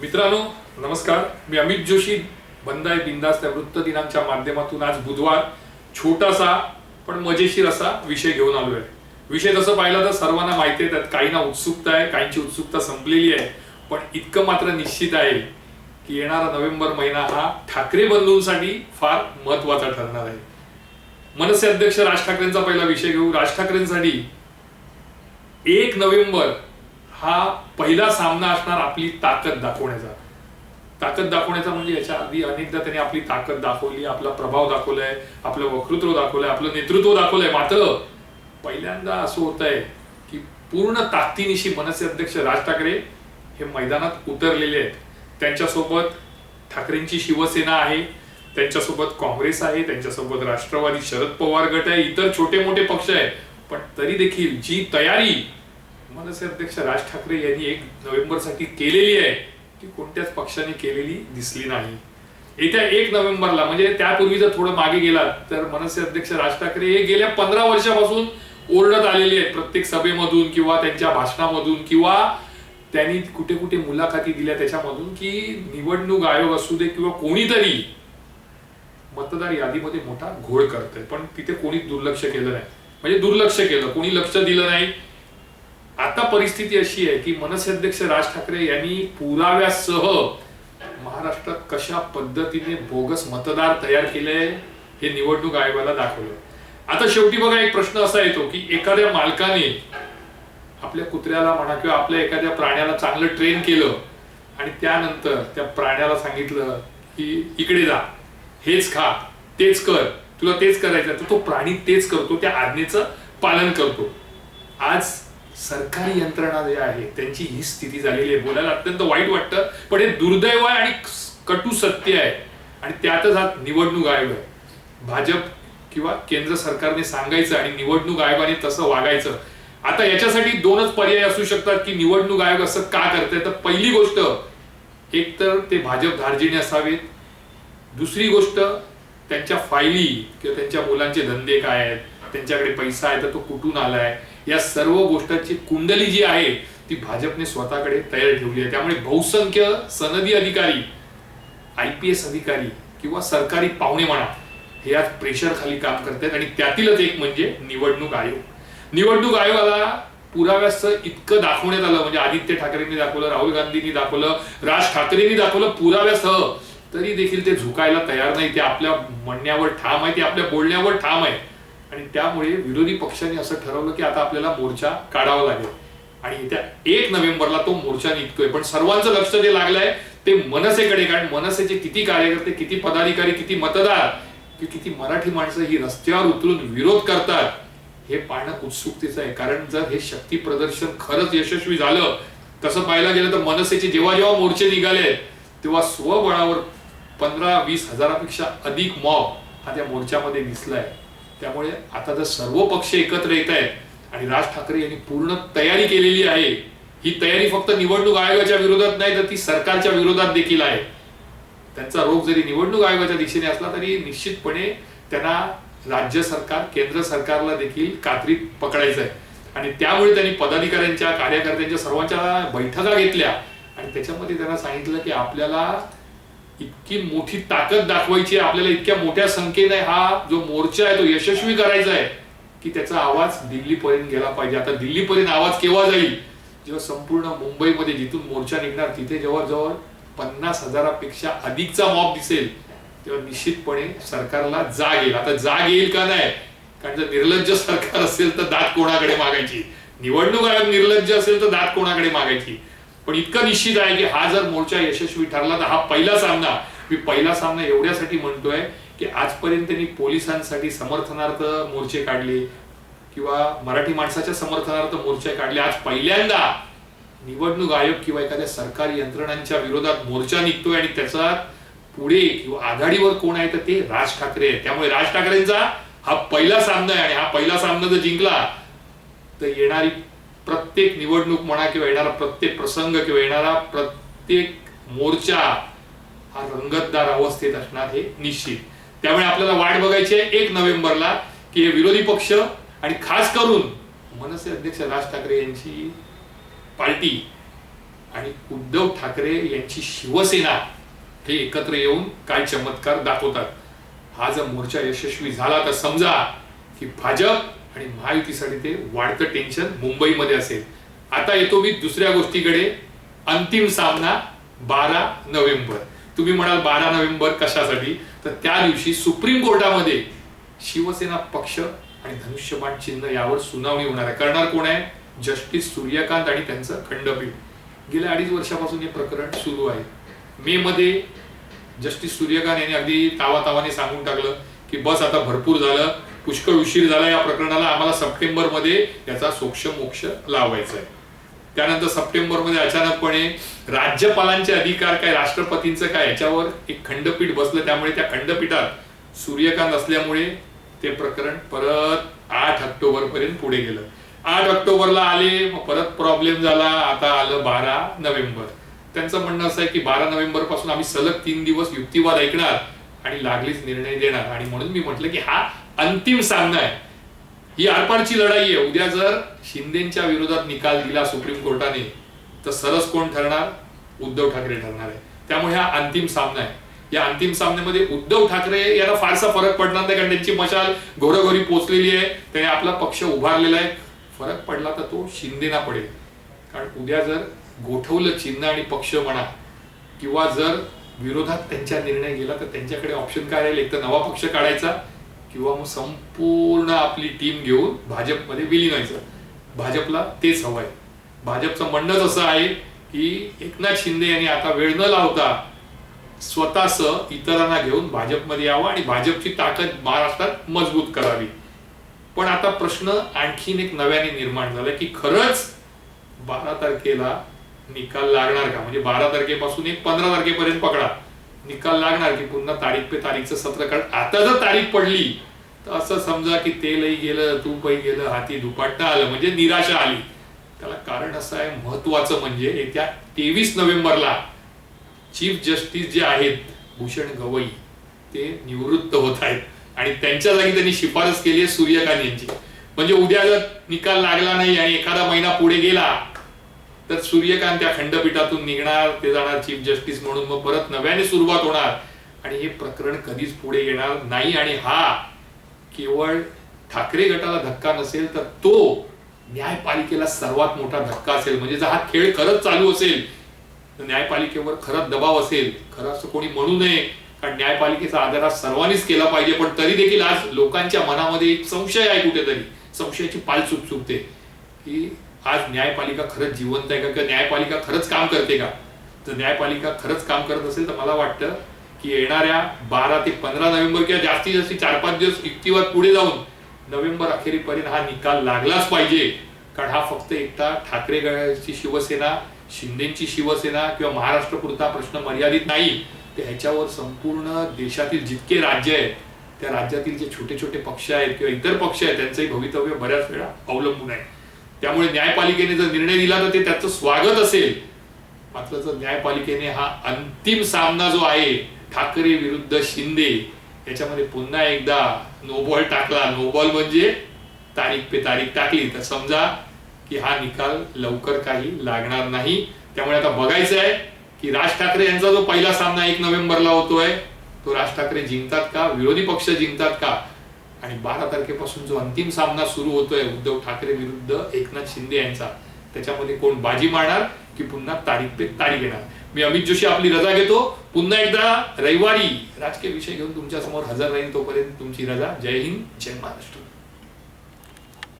मित्रांनो नमस्कार. मी अमित जोशी. बंदाय आहे बिंदास त्या वृत्त दिनांच्या माध्यमातून आज बुधवार छोटासा पण मजेशीर असा विषय घेऊन आलो आहे विषय तसं पाहिलं तर सर्वांना माहिती आहे त्यात काहींना उत्सुकता आहे काहींची उत्सुकता संपलेली आहे. पण इतकं मात्र निश्चित आहे की येणारा नोव्हेंबर महिना हा ठाकरे बंधूंसाठी फार महत्त्वाचा ठरणार आहे. मनसे अध्यक्ष राज ठाकरेंचा पहिला विषय घेऊ. राज ठाकरेंसाठी एक नोव्हेंबर हा पहिला सामना असणार आपली ताकद दाखवण्याचा. ताकद दाखवण्याचा म्हणजे याच्या आधी अनेकदा त्यांनी आपली ताकद दाखवली आपला प्रभाव दाखवलाय आपलं वक्तृत्व दाखवलंय आपलं नेतृत्व दाखवलंय. मात्र पहिल्यांदा असं होत आहे की पूर्ण ताकदीनिशी मनसे अध्यक्ष राज ठाकरे हे मैदानात उतरलेले आहेत. त्यांच्यासोबत ठाकरेंची शिवसेना आहे त्यांच्यासोबत काँग्रेस आहे त्यांच्यासोबत राष्ट्रवादी शरद पवार गट आहे इतर छोटे मोठे पक्ष आहे पण तरी देखील जी तयारी मनसे अध्यक्ष राज ठाकरे यांनी एक नोव्हेंबरसाठी केलेली आहे ती कोणत्याच पक्षाने केलेली दिसली नाही. येत्या एक नोव्हेंबरला म्हणजे त्यापूर्वी जर थोडं मागे गेलात तर मनसे अध्यक्ष राज ठाकरे हे गेल्या पंधरा वर्षापासून ओरडत आलेले आहेत. प्रत्येक सभेमधून किंवा त्यांच्या भाषणामधून किंवा त्यांनी कुठे कुठे मुलाखती दिल्या त्याच्यामधून की निवडणूक आयोग असू दे किंवा कोणीतरी मतदार यादीमध्ये मोठा घोळ करतोय. पण तिथे कोणी दुर्लक्ष केलं नाही. म्हणजे दुर्लक्ष केलं कोणी लक्ष दिलं नाही. आता परिस्थिती अशी आहे की मनसे अध्यक्ष राज ठाकरे यांनी पुराव्यासह महाराष्ट्रात कशा पद्धतीने बोगस मतदार तयार केले हे निवडणूक आयोगाला दाखवलं. आता शेवटी बघा एक प्रश्न असा येतो की एखाद्या मालकाने आपल्या कुत्र्याला म्हणा किंवा आपल्या एखाद्या प्राण्याला चांगलं ट्रेन केलं आणि त्यानंतर त्या प्राण्याला सांगितलं की इकडे जा हेच खा तेच कर तुला तेच करायचं तर तो प्राणी तेच करतो त्या आज्ञेचं पालन करतो. आज सरकारी यंत्रणा जे आहे त्यांची ही स्थिती झालेली आहे. बोलायला अत्यंत वाईट वाटतं पण हे दुर्दैव आहे आणि कटू सत्य आहे. आणि त्यातच हा निवडणूक आयोग आहे. भाजप किंवा केंद्र सरकारने सांगायचं आणि निवडणूक आयोगाने तसं वागायचं. आता याच्यासाठी दोनच पर्याय असू शकतात की निवडणूक आयोग असं का करते तर पहिली गोष्ट एक तर ते भाजप धार्जिणी असावेत. दुसरी गोष्ट त्यांच्या फायली किंवा त्यांच्या मुलांचे धंदे काय आहेत त्यांच्याकडे पैसा आहे तर तो कुठून आलाय? या सर्व गोष्टीची कुंडली जी आहे ती भाजपने स्वतःकडे तयार ठेवली आहे. त्यामुळे बहुसंख्य सनदी अधिकारी आय पी एस अधिकारी किंवा सरकारी पाहुणे म्हणा हे आज प्रेशर खाली काम करतात आणि त्यातीलच एक म्हणजे निवडणूक आयोग. निवडणूक आयोगाला पुराव्याचं इतकं दाखवण्यात आलं. म्हणजे आदित्य ठाकरेंनी दाखवलं राहुल गांधींनी दाखवलं राज ठाकरेंनी दाखवलं पुराव्यासह. तरी देखील ते झुकायला तयार नाही. ते आपल्या म्हणण्यावर ठाम आहे ते आपल्या बोलण्यावर ठाम आहे. आणि त्यामुळे विरोधी पक्षांनी असं ठरवलं की आता आपल्याला मोर्चा काढावा लागेल. आणि त्या एक नोव्हेंबरला तो मोर्चा निघतोय. पण सर्वांचं लक्ष जे लागलंय ते मनसेकडे. कारण मनसेचे किती कार्यकर्ते किती पदाधिकारी किती मतदार की किती मराठी माणसं ही रस्त्यावर उतरून विरोध करतात हे पाहणं उत्सुकतेचं आहे. कारण जर हे शक्ती प्रदर्शन खरंच यशस्वी झालं तसं पाहायला गेलं तर मनसेचे जेव्हा जेव्हा मोर्चे निघाले तेव्हा स्वबळावर पंधरा वीस हजारापेक्षा अधिक मॉब हा त्या मोर्चामध्ये दिसलाय. त्यामुळे आता जर सर्व पक्ष एकत्र येत आहेत आणि राज ठाकरे यांनी पूर्ण तयारी केलेली आहे ही तयारी फक्त निवडणूक आयोगाच्या विरोधात नाही तर ती सरकारच्या विरोधात देखील आहे. त्यांचा रोग जरी निवडणूक आयोगाच्या दिशेने असला तरी निश्चितपणे त्यांना राज्य सरकार केंद्र सरकारला देखील कात्रीत पकडायचं आहे आणि त्यामुळे त्यांनी पदाधिकाऱ्यांच्या कार्यकर्त्यांच्या सर्वांच्या बैठका घेतल्या. आणि त्याच्यामध्ये त्यांना सांगितलं की आपल्याला इतकी मोठी ताकद दाखवायची आहे. आपल्याला इतक्या मोठ्या संख्येने हा जो मोर्चा आहे तो यशस्वी करायचा आहे की त्याचा आवाज दिल्लीपर्यंत गेला पाहिजे. आता दिल्लीपर्यंत आवाज केव्हा जाईल? जेव्हा संपूर्ण मुंबईमध्ये जिथून मोर्चा निघणार तिथे जवळजवळ पन्नास हजारापेक्षा अधिकचा मॉब दिसेल. तेव्हा निश्चितपणे सरकारला जाग येईल. आता जाग येईल का नाही? कारण जर निर्लज्ज सरकार असेल तर दात कोणाकडे मागायची? निवडणूक आयोग निर्लज्ज असेल तर दात कोणाकडे मागायची? पण इतकं निश्चित आहे की हा जर मोर्चा यशस्वी ठरला तर हा पहिला सामना. मी पहिला सामना एवढ्यासाठी म्हणतोय की आजपर्यंत त्यांनी पोलिसांसाठी समर्थनार्थ मोर्चे काढले किंवा मराठी माणसाच्या समर्थनार्थ मोर्चे काढले. आज पहिल्यांदा निवडणूक आयोग किंवा एखाद्या सरकारी यंत्रणांच्या विरोधात मोर्चा निघतोय आणि त्याचा पुढे किंवा आघाडीवर कोण आहे तर ते राज ठाकरे आहे त्यामुळे राज ठाकरेंचा हा पहिला सामना आहे आणि हा पहिला सामना जर जिंकला तर येणारी प्रत्येक निवडणूक म्हणा किंवा येणारा प्रत्येक प्रसंग किंवा येणारा प्रत्येक मोर्चा हा रंगतदार अवस्थेत असणार हे निश्चित. त्यामुळे आपल्याला वाट बघायची आहे एक नोव्हेंबरला की हे विरोधी पक्ष आणि खास करून मनसे अध्यक्ष राज ठाकरे यांची पार्टी आणि उद्धव ठाकरे यांची शिवसेना हे एकत्र येऊन काय चमत्कार दाखवतात. हा जर मोर्चा यशस्वी झाला तर समजा की भाजप आणि महायुतीसाठी ते वाढतं टेन्शन मुंबईमध्ये असेल. आता येतो मी दुसऱ्या गोष्टीकडे. अंतिम सामना बारा नोव्हेंबर. तुम्ही म्हणाल बारा नोव्हेंबर कशासाठी? तर त्या दिवशी सुप्रीम कोर्टामध्ये शिवसेना पक्ष आणि धनुष्यबाण चिन्ह यावर सुनावणी होणार आहे. करणार कोण आहे? जस्टिस सूर्यकांत आणि त्यांचं खंडपीठ. गेल्या अडीच वर्षापासून हे प्रकरण सुरू आहे. मे मध्ये जस्टिस सूर्यकांत यांनी अगदी तावातावाने सांगून टाकलं. की बस आता भरपूर झालं पुष्कळ उशीर झाला या प्रकरणाला. आम्हाला सप्टेंबरमध्ये याचा सोक्ष मोक्ष लावायचा आहे त्यानंतर सप्टेंबरमध्ये अचानकपणे राज्यपालांचे अधिकार काय राष्ट्रपतींचं काय याच्यावर एक खंडपीठ बसलं. त्यामुळे त्या खंडपीठात सूर्यकांत असल्यामुळे ते प्रकरण परत आठ ऑक्टोबर पर्यंत पुढे गेलं. आठ ऑक्टोबरला आले मग परत प्रॉब्लेम झाला. आता आलं बारा नोव्हेंबर. त्यांचं म्हणणं असं आहे की बारा नोव्हेंबरपासून आम्ही सलग तीन दिवस युक्तिवाद ऐकणार. आणि लागलीच निर्णय देणार. आणि म्हणून मी म्हटलं की हा अंतिम सामना आहे. ही आरपारची लढाई आहे. उद्या जर शिंदेच्या विरोधात निकाल दिला सुप्रीम कोर्टाने तर सरस कोण ठरणार? उद्धव ठाकरे ठरणार आहे. त्यामुळे हा अंतिम सामना आहे. या अंतिम सामन्यामध्ये उद्धव ठाकरे यांना फारसा फरक पडणार नाही कारण त्यांची मशाल घोरोघोरी पोचलेली आहे. त्याने आपला पक्ष उभारलेला आहे. फरक पडला तर तो शिंदेना पडेल. कारण उद्या जर गोठवलं चिन्ह आणि पक्ष म्हणा किंवा जर विरोधात त्यांच्या निर्णय गेला तर त्यांच्याकडे ऑप्शन काय राहील? एक तर नवा पक्ष काढायचा किंवा मग संपूर्ण आपली टीम घेऊन भाजपमध्ये विलीन व्हायचं. भाजपला तेच हवं आहे भाजपचं म्हणणंच असं आहे की एकनाथ शिंदे यांनी आता वेळ न लावता स्वतःसह इतरांना घेऊन भाजपमध्ये यावं आणि भाजपची ताकद महाराष्ट्रात मजबूत करावी. पण आता प्रश्न आणखीन एक नव्याने निर्माण झाला की खरंच बारा तारखेला निकाल लागणार का? म्हणजे बारा तारखेपासून एक पंधरा तारखेपर्यंत पकडा. निकाल लागणार की पुन्हा तारीख पे तारीखचं सत्र कारण आता जर तारीख पडली तर असं समजा की तेलही गेलं तूपही गेलं हाती दुपाटणं आलं म्हणजे निराशा आली. त्याला कारण असं आहे महत्वाचं म्हणजे येत्या तेवीस नोव्हेंबरला चीफ जस्टिस जे आहेत भूषण गवई ते निवृत्त होत आहेत. आणि त्यांच्या जागी त्यांनी शिफारस केली आहे सूर्यकांत यांची. म्हणजे उद्या जर निकाल लागला नाही आणि एखादा महिना पुढे गेला तर सूर्यकांत त्या खंडपीठातून निघणार ते जाणार चीफ जस्टिस म्हणून मग परत नव्याने सुरुवात होणार. आणि हे प्रकरण कधीच पुढे येणार नाही. आणि हा केवळ ठाकरे गटाला धक्का नसेल तर तो न्यायपालिकेला सर्वात मोठा धक्का असेल. म्हणजे जर हा खेळ खरंच चालू असेल तर न्यायपालिकेवर खरंच दबाव असेल. खरं असं कोणी म्हणू नये कारण न्यायपालिकेचा आदर हा सर्वांनीच केला पाहिजे. पण तरी देखील आज लोकांच्या मनामध्ये एक संशय आहे कुठेतरी. संशयाची पाल चुक चुकते की आज न्यायपालिका खरंच जिवंत आहे का? किंवा न्यायपालिका खरंच काम करते का? तर न्यायपालिका खरंच काम करत असेल तर मला वाटतं की येणाऱ्या बारा ते पंधरा नोव्हेंबर किंवा जास्तीत जास्त चार पाच दिवस युक्तिवाद पुढे जाऊन नोव्हेंबर अखेरीपर्यंत हा निकाल लागलाच पाहिजे. कारण हा फक्त एकटा ठाकरे गळ्याची शिवसेना शिंदेची शिवसेना किंवा महाराष्ट्र पुरता प्रश्न मर्यादित नाही. तर ह्याच्यावर संपूर्ण देशातील जितके राज्य आहेत त्या राज्यातील जे छोटे छोटे पक्ष आहेत किंवा इतर पक्ष आहेत त्यांचंही भवितव्य बऱ्याच वेळा अवलंबून आहे. त्यामुळे न्यायपालिकेने जर निर्णय दिला तर ते त्याचं स्वागत असेल. मात्र जर न्यायपालिकेने हा अंतिम सामना जो आहे ठाकरे विरुद्ध शिंदे याच्यामध्ये पुन्हा एकदा नोबॉल टाकला. नोबॉल म्हणजे तारीख पे तारीख टाकली. तर समजा की हा निकाल लवकर काही लागणार नाही. त्यामुळे आता बघायचं आहे की राज ठाकरे यांचा जो पहिला सामना एक नोव्हेंबरला होतोय तो राज ठाकरे जिंकतात का? विरोधी पक्ष जिंकतात का? आणि बारा तारखेपासून जो अंतिम सामना सुरू होतोय उद्धव ठाकरे विरुद्ध एकनाथ शिंदे यांचा त्याच्यामध्ये कोण बाजी मारणार की पुन्हा तारीख पे तारीख येणार मी अमित जोशी आपली रजा घेतो. पुन्हा एकदा रविवारी राजकीय विषय घेऊन तुमच्यासमोर हजर राहील तोपर्यंत तुमची रजा. जय हिंद जय महाराष्ट्र.